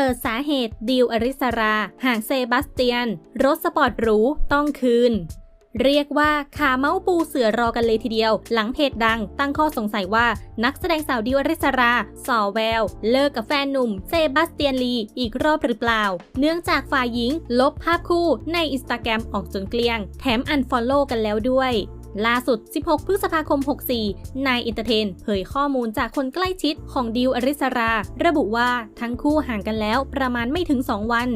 ปิดสาเหตุดิวอริสราห่างเซบาสเตียน รถสปอร์ตหรูต้องคืน เรียกว่าขาเมาส์ปูเสือรอกันเลยทีเดียว หลังเพจดังตั้งข้อสงสัยว่านักแสดงสาวดิวอริสราสอแวว เลิกกับแฟนหนุ่มเซบาสเตียนลีอีกรอบหรือเปล่า เนื่องจากฝ่ายหญิงลบภาพคู่ในอินสตาแกรมออกจนเกลี้ยง แถมอันฟอลโล่กันแล้วด้วย ล่าสุด 16 พฤษภาคม 64 นายอินเตอร์เทน เผยข้อมูลจากคนใกล้ชิดของดิวอริสรา ระบุว่าทั้งคู่ห่างกันแล้วประมาณไม่ถึง 2 วัน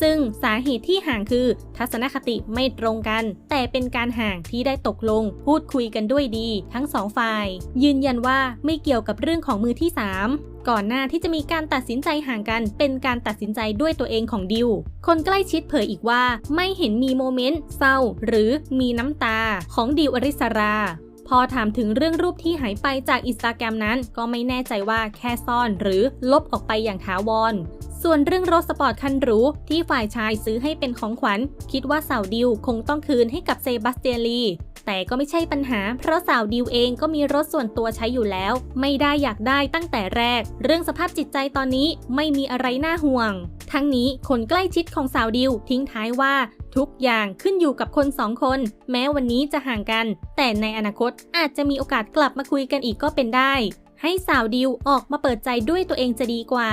ซึ่งสาเหตุที่ห่างคือทัศนคติไม่ตรงกัน แต่เป็นการห่างที่ได้ตกลง พูดคุยกันด้วยดี ทั้งสองฝ่าย ยืนยันว่าไม่เกี่ยวกับเรื่องของมือที่ 3 ก่อนหน้าที่จะมีการตัดสินใจห่างกันเป็นการตัดสินใจด้วยตัวเองของดิว คนใกล้ชิดเผยอีกว่าไม่เห็นมีโมเมนต์เศร้า หรือมีน้ำตาของดิวอริสราพอถามถึงเรื่องรูปที่หายไปจากอินสตาแกรมนั้น ก็ไม่แน่ใจว่าแค่ซ่อนหรือลบออกไปอย่างถาวร ส่วนเรื่องรถสปอร์ตคันหรูที่ฝ่ายชายซื้อให้เป็นของขวัญ คิดว่าสาวดิวคงต้องคืนให้กับเซบาสเตียนลีแต่ก็ไม่ใช่ปัญหา เพราะสาวดิวเองก็มีรถส่วนตัวใช้อยู่แล้ว ไม่ได้อยากได้ตั้งแต่แรก เรื่องสภาพจิตใจตอนนี้ไม่มีอะไรน่าห่วง ทั้งนี้คนใกล้ชิดของสาวดิวทิ้งท้ายว่า ทุกอย่างขึ้นอยู่กับคนสองคน แม้วันนี้จะห่างกัน แต่ในอนาคตอาจจะมีโอกาสกลับมาคุยกันอีกก็เป็นได้ ให้สาวดิวออกมาเปิดใจด้วยตัวเองจะดีกว่า